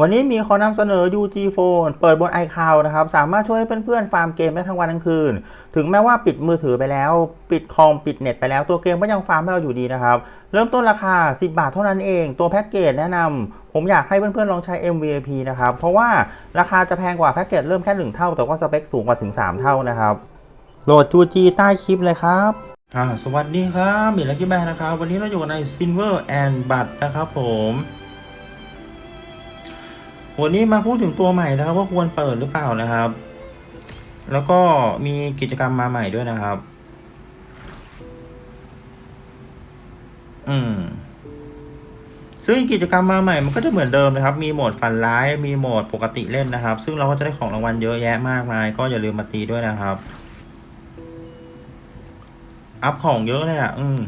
วันนี้มีขอนำเสนอ UG Phone เปิดบน iCloud นะครับ สามารถช่วยให้เพื่อนๆ ฟาร์มเกมได้ทั้งวันทั้งคืน ถึงแม้ว่าปิดมือถือไปแล้ว ปิดคอมปิดเน็ตไปแล้วตัวเกมก็ยังฟาร์มให้เราอยู่ดีนะครับ เริ่มต้นราคา 10 บาทเท่านั้นเอง ตัวแพ็กเกจแนะนำผมอยากให้เพื่อนๆ ลองใช้ MVP นะครับ เพราะว่าราคาจะแพงกว่าแพ็กเกจเริ่มแค่ 1 เท่า แต่ว่าสเปคสูงกว่าถึง 3 เท่านะครับโหลด UG ใต้คลิปเลยครับอ่าสวัสดีครับมิลักกี้แบนนะครับวันนี้เราอยู่ใน Silver and b u d นะครับผม วันนี้มาพูดถึงตัวใหม่นะครับว่าควรเปิดหรือเปล่านะครับ แล้วก็มีกิจกรรมมาใหม่ด้วยนะครับ อืม ซึ่งกิจกรรมมาใหม่มันก็จะเหมือนเดิมนะครับ มีโหมดฟันร้าย มีโหมดปกติเล่นนะครับ ซึ่งเราก็จะได้ของรางวัลเยอะแยะมากมาย ก็อย่าลืมมาตีด้วยนะครับ อัพของเยอะเลยอะ อืม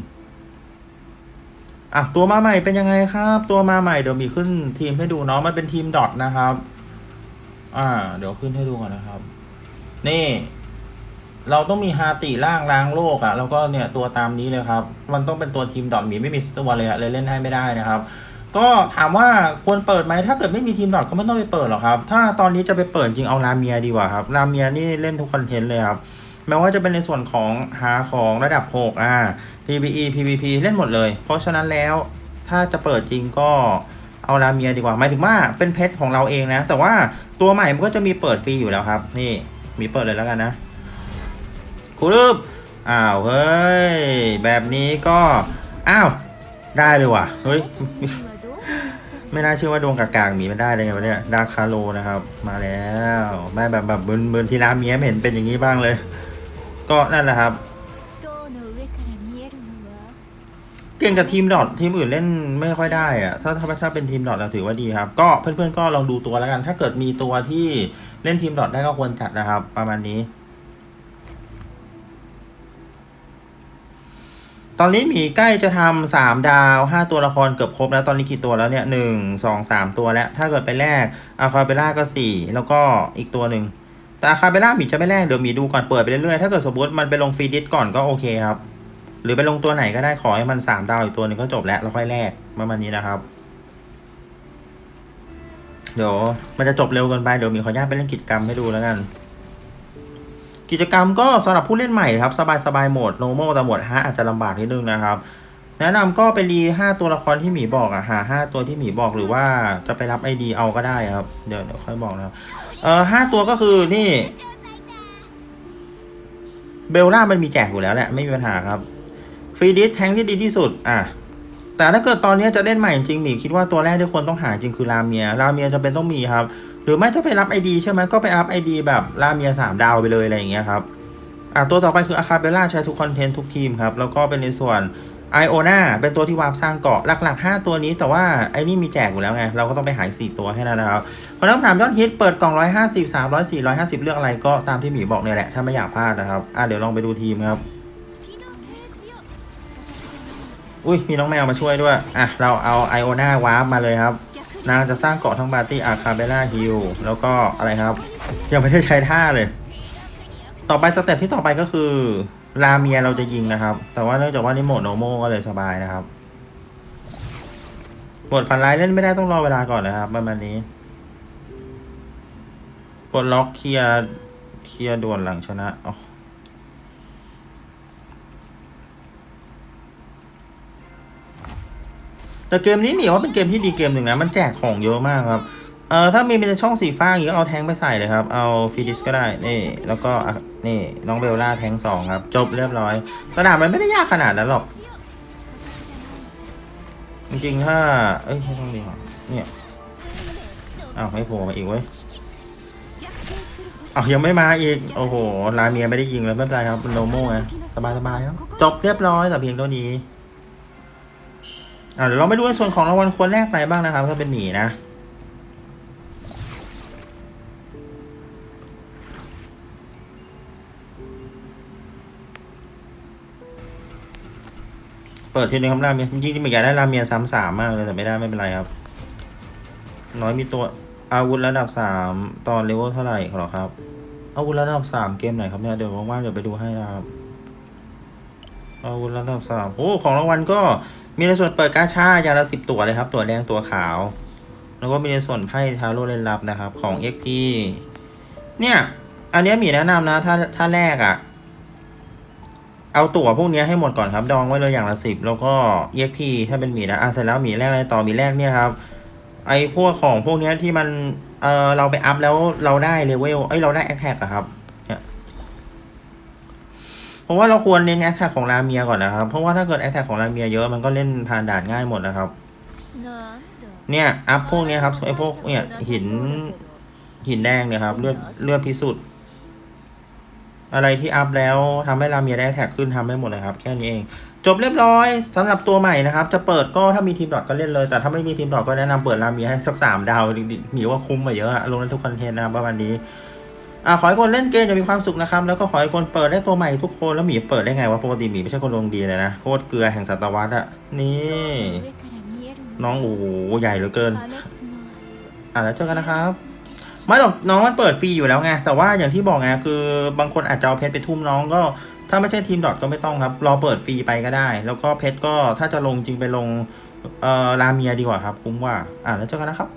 อะตัวมาใหม่เป็นยังไงครับ ตัวมาใหม่เดี๋ยวมีขึ้นทีมให้ดูเนาะมันเป็นทีมดอทนะครับ อ่า เดี๋ยวขึ้นให้ดูก่อนนะครับ นี่ เราต้องมีฮาติล่างล้างโลกอะ่ะ แล้วก็เนี่ยตัวตามนี้เลยครับ มันต้องเป็นตัวทีมดอทมีไม่มีตัวเลยอะเลยเล่นให้ไม่ได้นะครับ ก็ถามว่าควรเปิดไหมถ้าเกิดไม่มีทีมดอทก็ไม่ต้องไปเปิดหรอกครับ ถ้าตอนนี้จะไปเปิดจริงเอาลาเมียดีกว่าครับลาเมียนี่เล่นทุกคอนเทนต์เลยครับ แม้ว่าจะเป็นในส่วนของหาของระดับ 6 อ่า PVE PVP เล่นหมดเลย เพราะฉะนั้นแล้วถ้าจะเปิดจริงก็เอาลาเมียดีกว่าหมายถึงว่าเป็นเพชรของเราเองนะ แต่ว่าตัวใหม่มันก็จะมีเปิดฟรีอยู่แล้วครับ นี่มีเปิดเลยแล้วกันนะคูรูปอ้าวเฮ้ย แบบนี้ก็อ้าวได้เลยว่ะเฮ้ยไม่น่าเชื่อว่าดวงกากางหมีมันได้เลยไงวะเนี่ยดาคาโลนะครับ มาแล้วแม่แบบแบบเบิร์นเบิร์นทีราเมียไม่เห็นเป็นอย่างนี้บ้างเลย ก็นั่นแหละครับ เก่งกับทีมดอททีมอื่นเล่นไม่ค่อยได้อะถ้าถ้าถ้าเป็นทีมดอทเราถือว่าดีครับ ก็เพื่อนๆก็ลองดูตัวแล้วกัน ถ้าเกิดมีตัวที่เล่นทีมดอทได้ก็ควรจัดนะครับ ประมาณนี้ ตอนนี้มีใกล้จะทำสามดาวห้าตัวละครเกือบครบแล้วตอนนี้กี่ตัวแล้วเนี่ยหนึ่งสองสามตัวแล้ว ถ้าเกิดไปแรกอาคาเบล่าก็สี่แล้วก็อีกตัวหนึ่ง แต่อาคาเบล่าหมีจะไม่แลกเดี๋ยวหมีดูก่อนเปิดไปเรื่อยๆถ้าเกิดสมมติมันไปลงฟรีดิสก่อนก็โอเคครับ หรือไปลงตัวไหนก็ได้ขอให้มันสามดาวอีกตัวนึงก็จบแล้วแล้วค่อยแลกประมาณนี้นะครับ เดี๋ยวมันจะจบเร็วเกินไปเดี๋ยวมีขออนุญาตไปเล่นกิจกรรมให้ดูแล้วกันกิจกรรมก็สำหรับผู้เล่นใหม่ครับ สบายๆโหมด normal แต่โหมดฮาร์ดอาจจะลำบากนิดนึงนะครับ แนะนำก็ไปรีห้าตัวละครที่หมีบอกอะหาห้าตัวที่หมีบอกหรือว่าจะไปรับไอดีเอาก็ได้ครับ เดี๋ยวเดี๋ยวค่อยบอกนะครับ เออห้าตัวก็คือนี่ เบลล่ามันมีแจกอยู่แล้วแหละ ไม่มีปัญหาครับฟรีดิสแทงที่ดีที่สุด อะ แต่ถ้าเกิดตอนนี้จะเล่นใหม่จริงหมีคิดว่าตัวแรกที่ควรต้องหาจริงคือราเมียราเมียจะเป็นต้องมีครับ หรือไม่ถ้าไปรับ ID ใช่ไหมก็ไปรับ ID แบบราเมียสามดาวไปเลยอะไรอย่างเงี้ยครับอะตัวต่อไปคืออาคาเบล่าใช้ทุกคอนเทนต์ทุกทีมครับ แล้วก็เป็นในส่วน ไอโอนาเป็นตัวที่วาร์ปสร้างเกาะหลัก ๆ 5 ตัวนี้แต่ว่าไอ้นี่มีแจกอยู่แล้วไง เราก็ต้องไปหาอีก4ตัวให้แล้วนะครับพอน้ำถามยอดฮิตเปิดกล่อง 150 300 450 เลือกอะไรก็ตามที่หมีบอกเนี่ยแหละ ถ้าไม่อยากพลาดนะครับอะเดี๋ยวลองไปดูทีมครับอุ้ยมีน้องแมวมาช่วยด้วยอะเราเอาไอโอนาวาร์ปมาเลยครับนางจะสร้างเกาะทั้งบาร์ตี้อาคาเบล่าฮิลแล้วก็อะไรครับ ยังไม่ได้ใช้ท่าเลย ต่อไปสเต็ปที่ต่อไปก็คือ ลาเมียเราจะยิงนะครับ แต่ว่าเนื่องจากว่านี่โหมดโนโมก็เลยสบายนะครับโหมดฟันไลน์เล่นไม่ได้ต้องรอเวลาก่อนนะครับประมาณนี้ปลดล็อกเคลียร์เคลียร์ด่วนหลังชนะอ๋อแต่เกมนี้มีว่าเป็นเกมที่ดีเกมหนึ่งนะ มันแจกของเยอะมากครับ เออถ้ามีเป็นช่องสีฟ้าอย่างนี้ก็เอาแทงไปใส่เลยครับ เอาฟีดิสก็ได้นี่แล้วก็นี่น้องเบลล่าแทงสองครับ จบเรียบร้อยสนามมันไม่ได้ยากขนาดนั้นหรอก จริงๆถ้า เอ้ยไม่ต้องดีกว่าเนี่ยอ้าวไม่โผล่มาอีกเว้ยอ้าวยังไม่มาอีก โอ้โหลาเมียไม่ได้ยิงแล้วไม่เป็นไรครับโนโม่ไงสบายๆครับจบเรียบร้อยแต่เพียงเท่านี้อ่าเดี๋ยวเราไปดูในส่วนของรางวัลคนแรกไปบ้างนะครับ ถ้าเป็นหมีนะ เปิดทีนึงครับราเมียจริงๆที่หมีอยากได้ราเมียซ้ำสามมากเลยแต่ไม่ได้ไม่เป็นไรครับ น้อยมีตัวอาวุธระดับสามตอนเลเวลเท่าไหร่เหรอครับ อาวุธระดับสามเกมไหนครับเนี่ยเดี๋ยวว่างๆเดี๋ยวไปดูให้นะครับ อาวุธระดับสามโอ้ของรางวัลก็มีในส่วนเปิดกาชาอย่างละสิบตัวเลยครับ ตัวแดงตัวขาว แล้วก็มีในส่วนไพ่ทาโร่เลนลับนะครับ ของ XP เนี่ย อันเนี้ยมีแนะนำนะถ้าถ้าแรกอะ่ะ เอาตั๋วพวกนี้ให้หมดก่อนครับ ดองไว้เลยอย่างละสิบแล้วก็เย็พีถ้าเป็นหมีนะอะเสร็จแล้วหมีแรกอะไรต่อหมีแรกเนี่ยครับ ไอพวกของพวกนี้ที่มันเออเราไปอัพแล้วเราได้เลเวลไอเราได้แอคแท็กอะครับเพราะว่าเราควรเน้นแอคแท็กของรามียก่อนนะครับ เพราะว่าถ้าเกิดแอคแท็กของรามียเยอะมันก็เล่นผ่านด่านง่ายหมดนะครับ เนี่ยอัพพวกนี้ครับไอพวกเนี่ยหินหินแดงเนี่ยครับเลือดเลือดพิสูจน์ อะไรที่อัพแล้วทำให้รามียได้แท็กขึ้นทำให้หมดเลยครับ แค่นี้เอง จบเรียบร้อยสำหรับตัวใหม่นะครับ จะเปิดก็ถ้ามีทีมดอทก็เล่นเลย แต่ถ้าไม่มีทีมดอทก็แนะนำเปิดรามียให้สักสามดาวหนีว่าคุ้มมาเยอะลงในทุกคอนเทนต์นะประมาณนี้อ่าขอให้คนเล่นเกมจะมีความสุขนะครับ แล้วก็ขอให้คนเปิดได้ตัวใหม่ทุกคนแล้วหมีเปิดได้ไงวะปกติหมีไม่ใช่คนลงดีเลยนะโคตรเกลือแห่งศตวรรษอะนี่ น้องโอ้ใหญ่เหลือเกิน อ่าแล้วเจอกันนะครับ ไม่หรอกน้องมันเปิดฟรีอยู่แล้วไงแต่ว่าอย่างที่บอกไงคือบางคนอาจจะเอาเพชรไปทุ่มน้องก็ ถ้าไม่ใช่ทีมดอทก็ไม่ต้องครับ รอเปิดฟรีไปก็ได้ แล้วก็เพชรก็ถ้าจะลงจริงไปลงเอ่อราเมียดีกว่าครับ คุ้มว่า อะแล้วเจอกันนะครับ